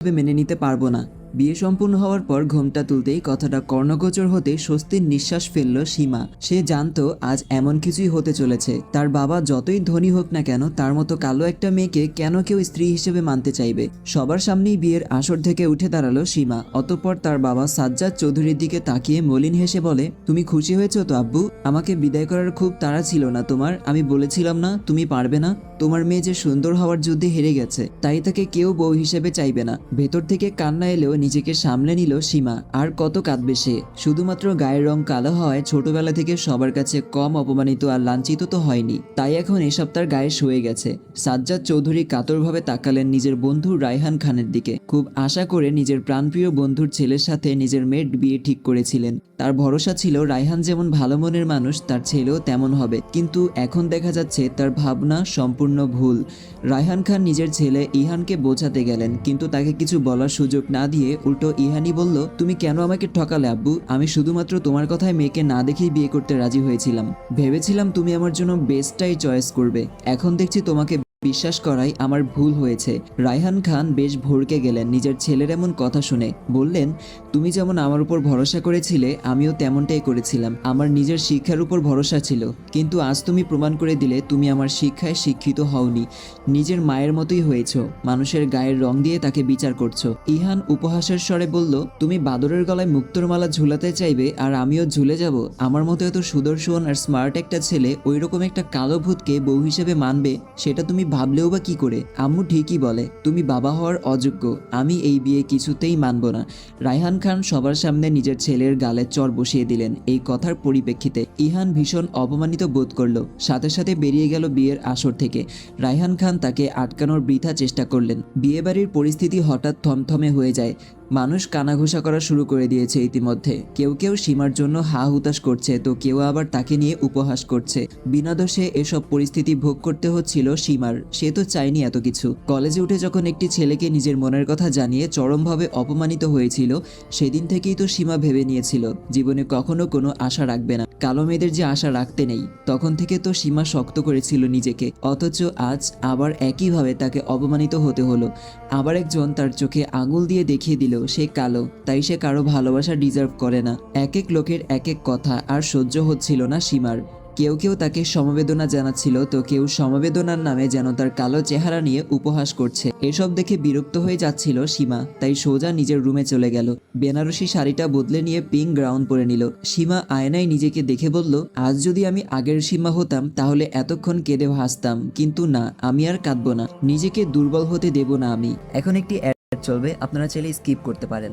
মেনে নিতে পারব না। বিয়ে সম্পূর্ণ হওয়ার পর ঘোমটা তুলতেই কথাটা কর্ণগোচর হতে স্বস্তির নিঃশ্বাস ফেলল সীমা। সে জানতো আজ এমন কিছুই হতে চলেছে। তার বাবা যতই ধনী হোক না কেন, তার মতো কালো একটা মেয়েকে কেন কেউ স্ত্রী হিসেবে মানতে চাইবে? সবার সামনেই বিয়ের আসর থেকে উঠে দাঁড়াল সীমা। অতঃপর তার বাবা সাজ্জাদ চৌধুরীর দিকে তাকিয়ে মলিন হেসে বলে, তুমি খুশি হয়েছো তো, আব্বু? আমাকে বিদায় করার খুব তাড়া ছিল না তোমার। আমি বলেছিলাম না, তুমি পারবে না। তোমার মেয়ে যে সুন্দর হওয়ার যুদ্ধে হেরে গেছে, তাই তাকে কেউ বউ হিসেবে চাইবে না। ভেতর থেকে কান্না এলেও নিজেকে সামলে নিল সীমা। আর কত কাঁদবে সে? শুধুমাত্র গায়ের রং কালো হওয়ায় ছোটবেলা থেকে সবার কাছে কম অপমানিত আর লাঞ্ছিত তো হয়নি। তাই এখন এসব তার গায়ে শুয়ে গেছে। সাজ্জাদ চৌধুরী কাতরভাবে তাকালেন নিজের বন্ধু রায়হান খানের দিকে। খুব আশা করে নিজের প্রাণপ্রিয় বন্ধুর ছেলের সাথে নিজের মেয়ের বিয়ে ঠিক করেছিলেন। তার ভরসা ছিল রায়হান যেমন ভালো মনের মানুষ, তার ছেলেও তেমন হবে। কিন্তু এখন দেখা যাচ্ছে তার ভাবনা সম্পূর্ণ ভুল। রায়হান খান নিজের ছেলে ইহানকে বোঝাতে গেলেন, কিন্তু তাকে কিছু বলার সুযোগ না দিয়ে উল্টো ইহানি বলল, তুমি কেন আমাকে ঠকালে আব্বু? আমি শুধুমাত্র তোমার কথায় মেয়েকে না দেখেই বিয়ে করতে রাজি হয়েছিলাম। ভেবেছিলাম তুমি আমার জন্য বেস্টটাই চয়েস করবে। এখন দেখছি তোমাকে বিশ্বাস করাই আমার ভুল হয়েছে। রায়হান খান বেশ ভোরকে গেলেন, নিজের ছেলের এমন কথা শুনে। বললেন তুমি যেমন আমার উপর ভরসা করেছিলে, আমিও তেমনটাই করেছিলাম। আমার নিজের শিক্ষার উপর ভরসা ছিল। কিন্তু আজ তুমি প্রমাণ করে দিলে তুমি আমার শিক্ষায় শিক্ষিত হওনি। নিজের মায়ের মতোই হয়েছ। মানুষের গায়ের রং দিয়ে তাকে বিচার করছ। ইহান উপহাসের স্বরে বলল, তুমি বাদরের গলায় মুক্তোর মালা ঝুলাতে চাইবে আর আমিও ঝুলে যাব। আমার মতো এত সুদর্শন আর স্মার্ট একটা ছেলে ওইরকম একটা কালো ভূতকে বউ হিসেবে মানবে? সেটা তুমি ভাবলেও বা কি করে? আম্মু ঠিকই বলে, তুমি বাবা হওয়ার অযোগ্য। আমি এই বিয়ে কিছুতেই মানব না। রায়হান খান সবার সামনে নিজের ছেলের গালে চর বসিয়ে দিলেন। এই কথার পরিপ্রেক্ষিতে ইহান ভীষণ অপমানিত বোধ করল। সাথে সাথে বেরিয়ে গেল বিয়ের আসর থেকে। রায়হান খান তাকে আটকানোর বৃথা চেষ্টা করলেন। বিয়েবাড়ির পরিস্থিতি হঠাৎ থমথমে হয়ে যায়। মানুষ কানাঘুষা করা শুরু করে দিয়েছে ইতিমধ্যে। কেউ কেউ সীমার জন্য হা হুতাশ করছে, তো কেউ আবার তাকে নিয়ে উপহাস করছে। বিনা দোষে এসব পরিস্থিতি ভোগ করতে হচ্ছিল সীমার, সে তো চায়নি এত কিছু। কলেজে উঠে যখন একটি ছেলেকে নিজের মনের কথা জানিয়ে চরমভাবে অপমানিত হয়েছিল, সেদিন থেকেই তো সীমা ভেবে নিয়েছিল, জীবনে কখনো কোনো আশা রাখবে না। কালো মেয়েদের যে আশা রাখতে নেই, তখন থেকে তো সীমা শক্ত করেছিল নিজেকে। অথচ আজ আবার একইভাবে তাকে অপমানিত হতে হলো। আবার একজন তার চোখে আঙুল দিয়ে দেখিয়ে দিল সে কালো, তাই সে কারও ভালোবাসা ডিজার্ভ করে না। এক এক লোকের এক এক কথা, আর সহ্য হচ্ছিল না সীমার। কেউ কেউ তাকে সমবেদনা জানাচ্ছিল, তো কেউ সমবেদনার নামে যেন তার কালো চেহারা নিয়ে উপহাস করছে। এসব দেখে বিরক্ত হয়ে যাচ্ছিল সীমা, তাই সোজা নিজের রুমে চলে গেল। বেনারসি শাড়িটা বদলে নিয়ে পিঙ্ক গ্রাউন্ড পরে নিল। সীমা আয়নায় নিজেকে দেখে বলল, আজ যদি আমি আগের সীমা হতাম, তাহলে এতক্ষণ কেঁদে ভাসতাম। কিন্তু না, আমি আর কাঁদবো না। নিজেকে দুর্বল হতে দেব না আমি। এখন একটি চলবে আপনারা চাইলে স্কিপ করতে পারেন।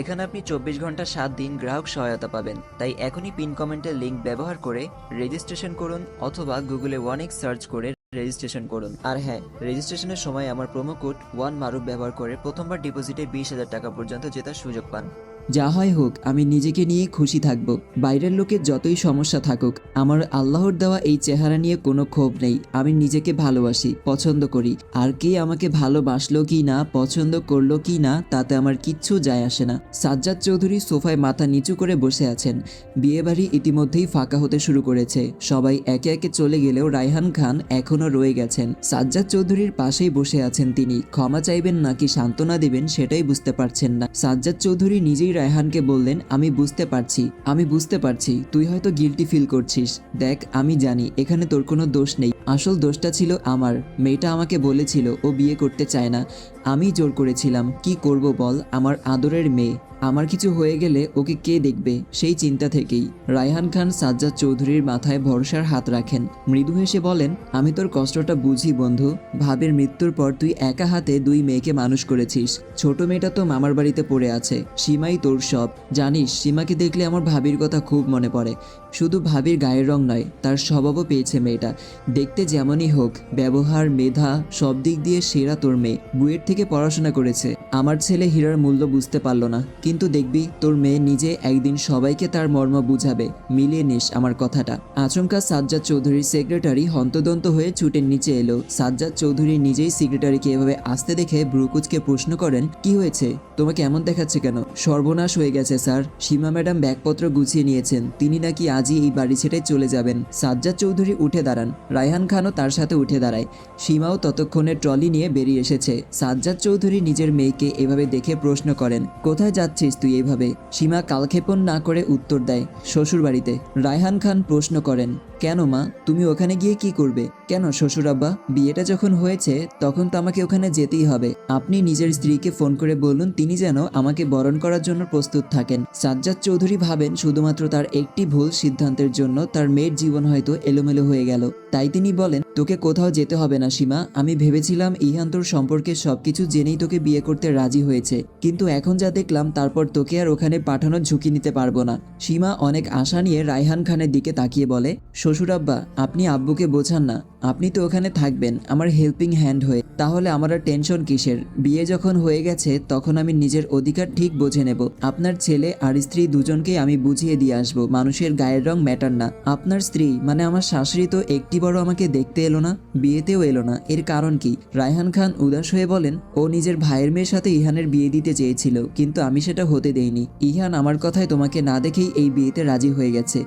এখানে আপনি চব্বিশ ঘণ্টা সাত দিন গ্রাহক সহায়তা পাবেন। তাই এখনই পিন কমেন্টের লিঙ্ক ব্যবহার করে রেজিস্ট্রেশন করুন অথবা গুগলে ওয়ানেক্স সার্চ করে রেজিস্ট্রেশন করুন। আর হ্যাঁ রেজিস্ট্রেশনের সময় আমার প্রোমো কোড ওয়ান মারুফ ব্যবহার করে প্রথমবার ডিপোজিটে বিশ হাজার টাকা পর্যন্ত জেতার সুযোগ পান। যা হয় হোক, আমি নিজেকে নিয়ে খুশি থাকব। বাইরের লোকের যতই সমস্যা থাকুক, আমার আল্লাহর দেওয়া এই চেহারা নিয়ে কোনো ক্ষোভ নেই। আমি নিজেকে ভালোবাসি, পছন্দ করি। আর কে আমাকে ভালোবাসলো কি না, পছন্দ করল কি না, তাতে আমার কিচ্ছু যায় আসে না। সাজ্জাদ চৌধুরী সোফায় মাথা নিচু করে বসে আছেন। বিয়েবাড়ি ইতিমধ্যেই ফাঁকা হতে শুরু করেছে। সবাই একে একে চলে গেলেও রায়হান খান এখনও রয়ে গেছেন। সাজ্জাদ চৌধুরীর পাশেই বসে আছেন তিনি। ক্ষমা চাইবেন নাকি সান্ত্বনা দেবেন সেটাই বুঝতে পারছেন না। সাজ্জাদ চৌধুরী নিজেই রায়হানকে বললেন, আমি বুঝতে পারছি, আমি বুঝতে পারছি, তুই হয়তো গিলটি ফিল করছিস। দেখ, আমি জানি, এখানে তোর কোনো দোষ নেই। আসল দোষটা ছিল আমার। মেয়েটা আমাকে বলেছিল, ও বিয়ে করতে চায় না। আমি জোর করেছিলাম, কি করব বল, আমার আদরের মেয়ে। আমার কিছু হয়ে গেলে ওকে কে দেখবে? সেই চিন্তা থেকেই রায়হান খান সাজ্জাদ চৌধুরীর মাথায় ভরসার হাত রাখেন। মৃদু হেসে বলেন, আমি তোর কষ্টটা বুঝি, বন্ধু। ভাবের মৃত্যুর পর তুই একা হাতে দুই মেয়েকে মানুষ করেছিস। ছোট মেয়েটা তো মামার বাড়িতে পড়ে আছে। সীমাই তোর সব। জানিস, সীমাকে দেখলে আমার ভাবির কথা খুব মনে পড়ে। শুধু ভাবির গায়ের রং নয়, তার স্বভাবও পেয়েছে মেয়েটা। দেখতে যেমনই হোক, ব্যবহার, মেধা, সব দিক দিয়ে সেরা তোর মেয়ে। বুয়েট থেকে পড়াশোনা করেছে। আমার ছেলে হীরার মূল্য বুঝতে পারল না। কিন্তু দেখবি, তোর মেয়ে নিজে একদিন সবাইকে তার মর্ম বুঝাবে। মিলিয়ে নিস আমার কথাটা। আচমকা সাজ্জাদ চৌধুরীর সেক্রেটারি হন্তদন্ত হয়ে ছুটের নিচে এলো। সাজ্জাদ চৌধুরী নিজেই সেক্রেটারিকে এভাবে আসতে দেখে ব্রুকুচকে প্রশ্ন করেন, কি হয়েছে? তোমাকে এমন দেখাচ্ছে কেন? সর্বনাশ হয়ে গেছে, স্যার। সীমা ম্যাডাম ব্যাগপত্র গুছিয়ে নিয়েছেন। তিনি নাকি আজই এই বাড়ি ছেড়ে চলে যাবেন। সাজ্জাদ চৌধুরী উঠে দাঁড়ান। রায়হান খানও তার সাথে উঠে দাঁড়ায়। সীমাও ততক্ষণে ট্রলি নিয়ে বেরিয়ে এসেছে। সাজ্জাদ চৌধুরী নিজের মেয়েকে এভাবে দেখে প্রশ্ন করেন, কোথায় যাচ্ছিস তুই এভাবে? সীমা কালক্ষেপণ না করে উত্তর দেয়, শ্বশুরবাড়িতে। রায়হান খান প্রশ্ন করেন কেন মা? তুমি ওখানে গিয়ে কি করবে? কেন শ্বশুরাব্বা? বিয়েটা যখন হয়েছে, তখন তো আমাকে ওখানে যেতেই হবে। আপনি নিজের স্ত্রীকে ফোন করে বলুন, তিনি যেন আমাকে বরণ করার জন্য প্রস্তুত থাকেন। সাজ্জাদ চৌধুরী ভাবেন, শুধুমাত্র তার একটি ভুল সিদ্ধান্তের জন্য তার মেয়ের জীবন হয়তো এলোমেলো হয়ে গেল। তাই তিনি বলেন, তোকে কোথাও যেতে হবে না, সীমা। আমি ভেবেছিলাম ইহান তোর সম্পর্কে সবকিছু জেনেই তোকে বিয়ে করতে রাজি হয়েছে। কিন্তু এখন যা দেখলাম, তারপর তোকে আর ওখানে পাঠানোর ঝুঁকি নিতে পারব না। সীমা অনেক আশা নিয়ে রায়হান খানের দিকে তাকিয়ে বলে শ্বশুরাব্বা আপনি আব্বুকে বোঝান না। আপনি তো ওখানে থাকবেন, আমার হেল্পিং হ্যান্ড হয়ে। তাহলে আমার আর টেনশন কিসের? বিয়ে যখন হয়ে গেছে, তখন আমি নিজের অধিকার ঠিক বুঝে নেব। আপনার ছেলে আর স্ত্রী দুজনকেই আমি বুঝিয়ে দিয়ে আসব। মানুষের গায়ের রং ম্যাটার না। আপনার স্ত্রী মানে আমার শাশুড়ি তো একটি বড় আমাকে দেখতে এলো না, বিয়েতেও এলো না। এর কারণ কি? রায়হান খান উদাস হয়ে বলেন, ও নিজের ভাইয়ের মেয়ের সাথে ইহানের বিয়ে দিতে চেয়েছিল, কিন্তু আমি সেটা হতে দেইনি। ইহান আমার কথায় তোমাকে না দেখেই এই বিয়েতে রাজি হয়ে গেছে।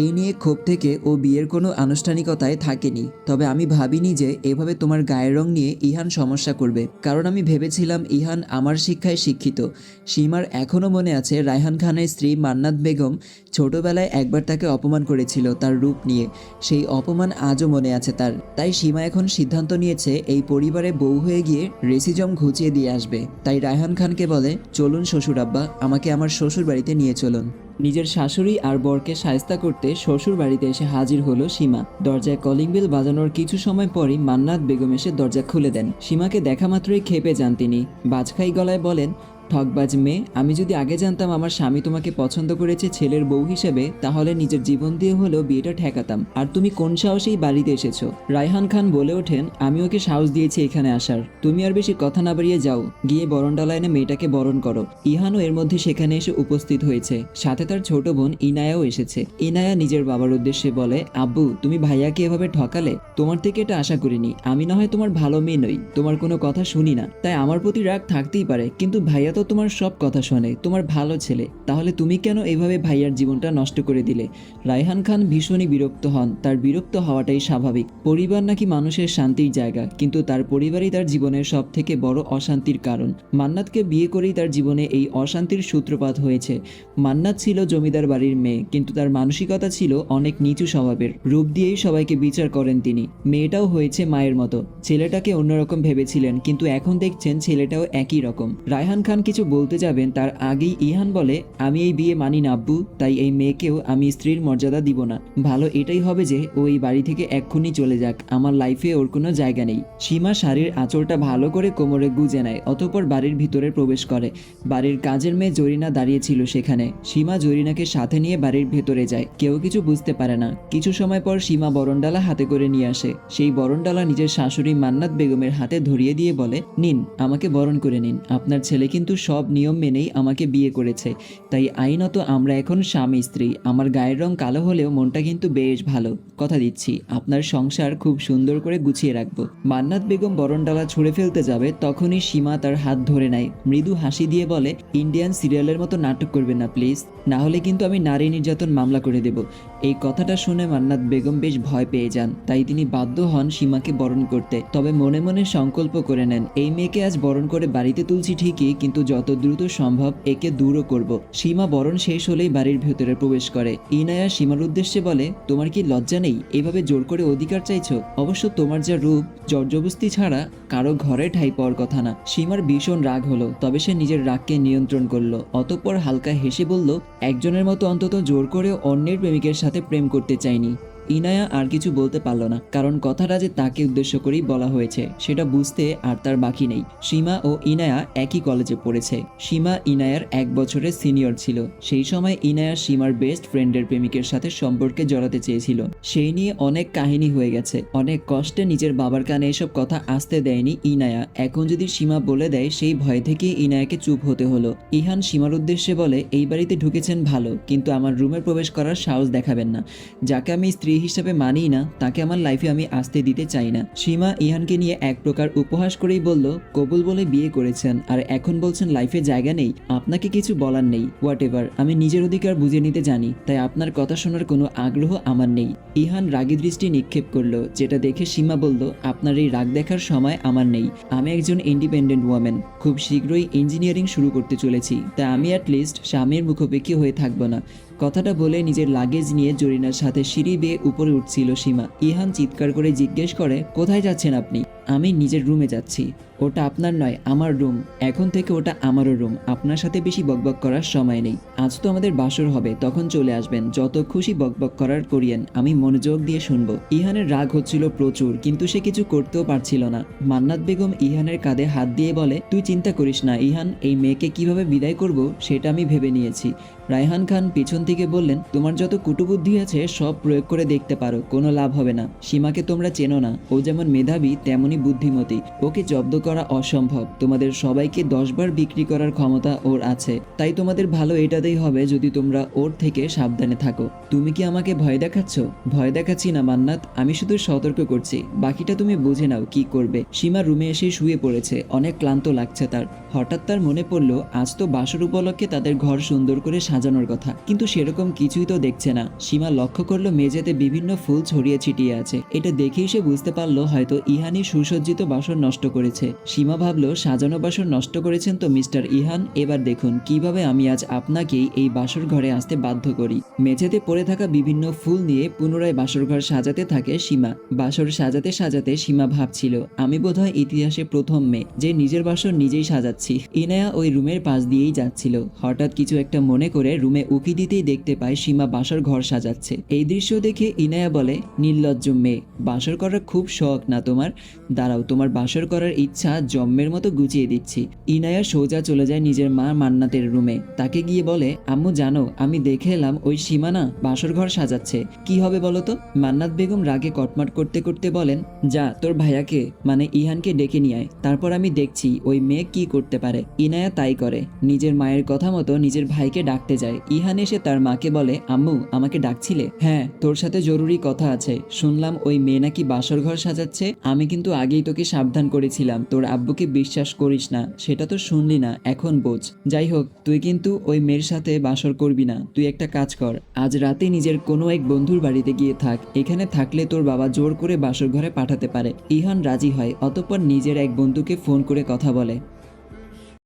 এই নিয়ে ক্ষোভ থেকে ও বিয়ের কোনো আনুষ্ঠানিকতায় থাকেনি। তবে আমি ভাবিনি যে এভাবে তোমার গায়ের রং নিয়ে ইহান সমস্যা করবে। কারণ আমি ভেবেছিলাম ইহান আমার শিক্ষায় শিক্ষিত। সীমার এখনও মনে আছে রায়হান খানের স্ত্রী মান্নাত বেগম ছোটবেলায় একবার তাকে অপমান করেছিল তার রূপ নিয়ে। সেই অপমান আজও মনে আছে তার। তাই সীমা এখন সিদ্ধান্ত নিয়েছে এই পরিবারে বউ হয়ে গিয়ে রেসিজম ঘুচিয়ে দিয়ে আসবে। তাই রায়হান খানকে বলে, চলুন শ্বশুর আব্বা আমাকে আমার শ্বশুর বাড়িতে নিয়ে চলুন। নিজের শাশুড়ি আর বরকে সায়স্তা করতে শ্বশুর বাড়িতে এসে হাজির হলো সীমা। দরজায় কলিং বেল বাজানোর কিছু সময় পরই মান্নাত বেগম এসে দরজা খুলে দেন। সীমাকে দেখা মাত্রই খেপে যান তিনি। বাজখাই গলায় বলেন ঠকবাজ মেয়ে, আমি যদি আগে জানতাম আমার স্বামী তোমাকে পছন্দ করেছে ছেলের বউ হিসেবে, তাহলে নিজের জীবন দিয়ে হলেও বিয়েটা ঠেকাতাম। আর তুমি কোন সাহসেই বাড়িতে এসেছ? রায়হান খান বলে ওঠেন, আমি ওকে সাহস দিয়েছি এখানে আসার। তুমি আর বেশি কথা না বাড়িয়ে যাও। গিয়ে বরণডালা এনে মেয়েটাকে বরণ করো। ইহানও এর মধ্যে সেখানে এসে উপস্থিত হয়েছে। সাথে তার ছোট বোন ইনায়াও এসেছে। ইনায়া নিজের বাবার উদ্দেশ্যে বলে, আব্বু, তুমি ভাইয়াকে এভাবে ঠকালে? তোমার থেকে এটা আশা করিনি। আমি না হয় তোমার ভালো মেয়ে নই। তোমার কোনো কথা শুনি না। তাই আমার প্রতি রাগ থাকতেই পারে। কিন্তু ভাইয়া তো তোমার সব কথা শোনে, তোমার ভালো ছেলে। তাহলে তুমি কেন এইভাবে ভাইয়ার জীবনটা নষ্ট করে দিলে? রায়হান খান ভীষণই বিরক্ত হন। তার বিরক্ত হওয়াটাই স্বাভাবিক। পরিবার নাকি মানুষের শান্তির জায়গা, কিন্তু তার পরিবারই তার জীবনের সব থেকে বড় অশান্তির কারণ। মান্নাতকে বিয়ে করেই তার জীবনে এই অশান্তির সূত্রপাত হয়েছে। মান্নাত ছিল জমিদার বাড়ির মেয়ে, কিন্তু তার মানসিকতা ছিল অনেক নিচু স্বভাবের। রূপ দিয়েই সবাইকে বিচার করেন তিনি। মেয়েটাও হয়েছে মায়ের মতো। ছেলেটাকে অন্যরকম ভেবেছিলেন, কিন্তু এখন দেখছেন ছেলেটাও একই রকম। রায়হান খান কিছু বলতে যাবেন, তার আগেই ইহান বলে, আমি এই বিয়ে মানি না, আব্বু। তাই এই মেয়েকেও আমি স্ত্রীর মর্যাদা দিব না। ভালো এটাই হবে যে, ও এই বাড়ি থেকে এক্ষুনি চলে যাক। আমার লাইফে ওর কোনো জায়গা নেই। সীমা শাড়ির আঁচলটা ভালো করে কোমরে গুজে নেয়, অতঃপর বাড়ির ভিতরে প্রবেশ করে। বাড়ির কাজের মেয়ে জরিনা দাঁড়িয়েছিল সেখানে। সীমা জরিনাকে সাথে নিয়ে বাড়ির ভেতরে যায়। কেউ কিছু বুঝতে পারে না। কিছু সময় পর সীমা বরণডালা হাতে করে নিয়ে আসে। সেই বরণডালা নিজের শাশুড়ি মান্নাত বেগমের হাতে ধরিয়ে দিয়ে বলে, নিন, আমাকে বরণ করে নিন। আপনার ছেলে কিন্তু সব নিয়ম মেনেই আমাকে বিয়ে করেছে। তাই আইনত আমরা এখন স্বামী, স্ত্রী। আমার গায়ের রং কালো হলেও মনটা কিন্তু বেশ ভালো। কথা দিচ্ছি, আপনার সংসার খুব সুন্দর করে গুছিয়ে রাখব। মান্নাত বেগম বরণডালা ছুঁড়ে ফেলতে যাবে, তখনই সীমা তার হাত ধরে নেয়। মৃদু হাসি দিয়ে বলে, ইন্ডিয়ান সিরিয়ালের মতো নাটক করবেন না, প্লিজ। না হলে কিন্তু আমি নারী নির্যাতন মামলা করে দেব। এই কথাটা শুনে মান্নাত বেগম বেশ ভয় পেয়ে যান। তাই তিনি বাধ্য হন সীমাকে বরণ করতে। তবে মনে মনে সংকল্প করে নেন, এই মেয়েকে আজ বরণ করে বাড়িতে তুলছি ঠিকই, কিন্তু যত দ্রুত সম্ভব একে দূরও করব। সীমা বরণ শেষ হলেই বাড়ির ভেতরে প্রবেশ করে। ইনায়া সীমার উদ্দেশ্যে বলে, তোমার কি লজ্জা নেই? এভাবে জোর করে অধিকার চাইছো? অবশ্য তোমার যা রূপ, জর্জবস্তি ছাড়া কারও ঘরে ঠাই পাওয়ার কথা না। সীমার ভীষণ রাগ হলো, তবে সে নিজের রাগকে নিয়ন্ত্রণ করল। অতঃপর হালকা হেসে বলল, একজনের মতো অন্তত জোর করে অন্যের প্রেমিকের সাথে প্রেম করতে চাইনি। ইনায়া আর কিছু বলতে পারল না, কারণ কথাটা যে তাকে উদ্দেশ্য করেই বলা হয়েছে, সেটা বুঝতে আর তার বাকি নেই। সীমা ও ইনায়া একই কলেজে পড়েছে। সীমা ইনায়ার এক বছরের সিনিয়র ছিল। সেই সময় ইনায়া সীমার বেস্ট ফ্রেন্ডের প্রেমিকের সাথে সম্পর্কে জড়াতে চেয়েছিল। সেই নিয়ে অনেক কাহিনী হয়ে গেছে। অনেক কষ্টে নিজের বাবার কানে এসব কথা আসতে দেয়নি ইনায়া। এখন যদি সীমা বলে দেয়, সেই ভয় থেকে ইনায়াকে চুপ হতে হলো। ইহান সীমার উদ্দেশ্যে বলে, এই বাড়িতে ঢুকেছেন ভালো, কিন্তু আমার রুমে প্রবেশ করার সাহস দেখাবেন না। যাকে আমি স্ত্রী হিসেবে মানিই না, তাকে আমার লাইফে আমি আসতে দিতে চাই না। সীমা ইহানকে নিয়ে এক প্রকার উপহাস করেই বলল, কবুল বলে বিয়ে করেছেন, আর এখন বলছেন লাইফে জায়গা নেই, আপনাকে কিছু বলার নেই হোয়াট এভার আমি নিজের অধিকার বুঝে নিতে জানি, তাই আপনার কথা শোনার কোনো আগ্রহ আমার নেই। ইহান রাগী দৃষ্টি নিক্ষেপ করল, যেটা দেখে সীমা বলল, আপনার এই রাগ দেখার সময় আমার নেই, আমি একজন ইন্ডিপেন্ডেন্ট ওয়ামেন খুব শীঘ্রই ইঞ্জিনিয়ারিং শুরু করতে চলেছি, তাই আমি অ্যাটলিস্ট স্বামীর মুখোপেক্ষী হয়ে থাকব না। কথাটা বলে নিজের লাগেজ নিয়ে জরিনার সাথে সিঁড়ি বেয়ে উপরে উঠছিল সীমা। ইহান চিৎকার করে জিজ্ঞেস করে, কোথায় যাচ্ছেন আপনি? আমি নিজের রুমে যাচ্ছি। ওটা আপনার নয়, আমার রুম। এখন থেকে ওটা আমারও রুম। আপনার সাথে বেশি বকবক করার সময় নেই। আজ তো আমাদের বাসর হবে, তখন চলে আসবেন। যত খুশি বকবক করার করিয়েন, আমি মনোযোগ দিয়ে শুনব। ইহানের রাগ হচ্ছিল প্রচুর, কিন্তু সে কিছু করতেও পারছিল না। মান্নাত বেগম ইহানের কাঁধে হাত দিয়ে বলে, তুই চিন্তা করিস না, ইহান, এই মেয়েকে কীভাবে বিদায় করব সেটা আমি ভেবে নিয়েছি। রায়হান খান পিছন থেকে বললেন, তোমার যত কুটুবুদ্ধি আছে, সব প্রয়োগ করে দেখতে পারো, কোনো লাভ হবে না। সীমাকে তোমরা চেনো না, ও যেমন মেধাবী তেমনই বুদ্ধিমতী। ওকে জব্দ করা অসম্ভব। তোমাদের সবাইকে দশবার বিক্রি করার ক্ষমতা ওর আছে। তাই তোমাদের ভালো এটাতেই হবে যদি তোমরা ওর থেকে সাবধানে থাকো। তুমি কি আমাকে ভয় দেখাচ্ছ? ভয় দেখাচ্ছি না, মান্নাত। আমি শুধু সতর্ক করছি। বাকিটা তুমি বুঝে নাও কি করবে। সীমা রুমে এসে শুয়ে পড়েছে। অনেক ক্লান্ত লাগছে তার। হঠাৎ তার মনে পড়ল, আজ তো বাসর উপলক্ষে তাদের ঘর সুন্দর করে সাজানোর কথা। কিন্তু সেরকম কিছুই তো দেখছে না। সীমা লক্ষ্য করল, মেঝেতে বিভিন্ন ফুল ছড়িয়ে ছিটিয়ে আছে। এটা দেখেই সে বুঝতে পারল, হয়তো ইহানি সুসজ্জিত বাসন নষ্ট করেছে। সীমা ভাবলো, সাজানো বাসন নষ্ট করেছেন তো মিস্টার ইহান? এবার দেখুন, কীভাবে আমি আজ আপনাকেই এই বাসর ঘরে আসতে বাধ্য করি। মেঝেতে পড়ে থাকা বিভিন্ন ফুল নিয়ে পুনরায় বাসর ঘর সাজাতে থাকে সীমা। বাসর সাজাতে সাজাতে সীমা ভাবছিল, আমি বোধহয় ইতিহাসে প্রথম মেয়ে, যে নিজের বাসর নিজেই সাজাচ্ছি। ইনায়া ওই রুমের পাশ দিয়েই যাচ্ছিল। হঠাৎ কিছু একটা মনে করে রুমে উকি দিতেই দেখতে পায় সীমা বাসর ঘর সাজাচ্ছে। এই দৃশ্য দেখে ইনায়া বলে, নির্লজ্জ মেয়ে, বাসর করার খুব শখ না তোমার? দাঁড়াও, তোমার বাসর করার ইচ্ছা জম্মের মতো গুছিয়ে দিচ্ছি। ইনায়া সোজা চলে যায় নিজের মা মান্নাতের রুমে। তাকে গিয়ে বলে, আম্মু, জানো, আমি দেখে এলাম ওই সীমানা বাসর ঘর সাজাচ্ছে। কি হবে বলো তো? মান্নাত বেগম রাগে কটমাট করতে করতে বলেন, যা, তোর ভাইয়াকে মানে ইহানকে ডেকে নিয়ে আয়। তারপর আমি দেখছি ওই মেয়ে কি করতে পারে। ইনায়া তাই করে। নিজের মায়ের কথা মতো নিজের ভাইকে ডাকতে যায়। ইহান এসে তার মাকে বলে, আম্মু, আমাকে ডাকছিলে? হ্যাঁ তোর সাথে জরুরি কথা আছে। শুনলাম ওই মেয়ে নাকি বাসর ঘর সাজাচ্ছে। আমি কিন্তু আগেই তোকে সাবধান করেছিলাম। তোর আব্বুকে বিশ্বাস করিস না। সেটা তো শুনলি না। এখন বোঝ। যাই হোক, তুই কিন্তু ওই মেয়ের সাথে বাসর করবি না। তুই একটা কাজ কর। আজ রাতে নিজের কোনো এক বন্ধুর বাড়িতে গিয়ে থাক। এখানে থাকলে তোর বাবা জোর করে বাসর ঘরে পাঠাতে পারে। ইহান রাজি হয়। অতঃপর নিজের এক বন্ধুকে ফোন করে কথা বলে।